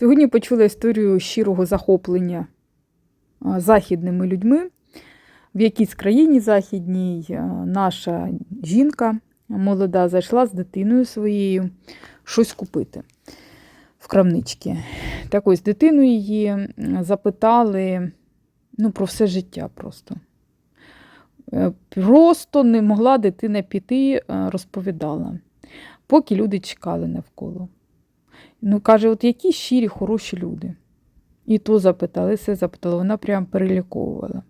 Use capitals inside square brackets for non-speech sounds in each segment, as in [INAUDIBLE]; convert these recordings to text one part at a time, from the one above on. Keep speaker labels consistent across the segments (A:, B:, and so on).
A: Сьогодні почула історію щирого захоплення західними людьми. В якійсь країні західній наша жінка молода зайшла з дитиною своєю щось купити в крамничці. Так ось дитину її запитали ну, про все життя просто. Е, Просто не могла дитина піти, е, розповідала, поки люди чекали навколо. Ну, каже, от які щирі, хороші люди. І то запитали, все запитала, вона прям переліковувала.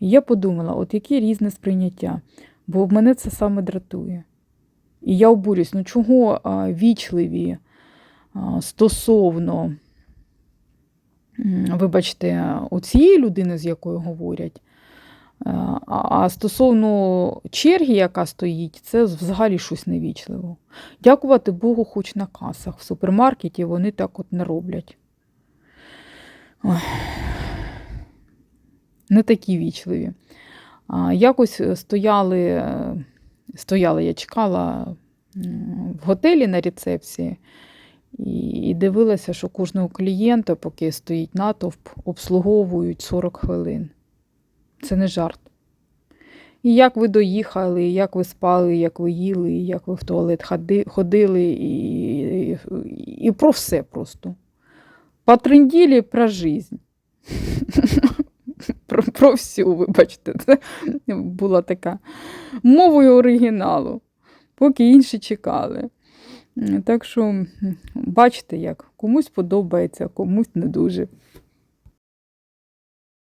A: І я подумала, от яке різне сприйняття, бо в мене це саме дратує. І я обурюсь, ну чого а, вічливі а, стосовно, вибачте, оцієї людини, з якою говорять, а, а стосовно черги, яка стоїть, це взагалі щось невічливо. Дякувати Богу, хоч на касах в супермаркеті вони так от не роблять. Не такі вічливі. Якось стояли, е, стояла, я чекала в готелі на рецепції і дивилася, що кожного клієнта, поки стоїть натовп, обслуговують 40 хвилин. Це не жарт. І як ви доїхали, і як ви спали, і як ви їли, і як ви в туалет ходили, і, і, і про все просто. По тренділі про жизнь. [LAUGHS] Про, про всю, вибачте, це була така мовою оригіналу, поки інші чекали. Так що, бачите, як комусь подобається, комусь не дуже.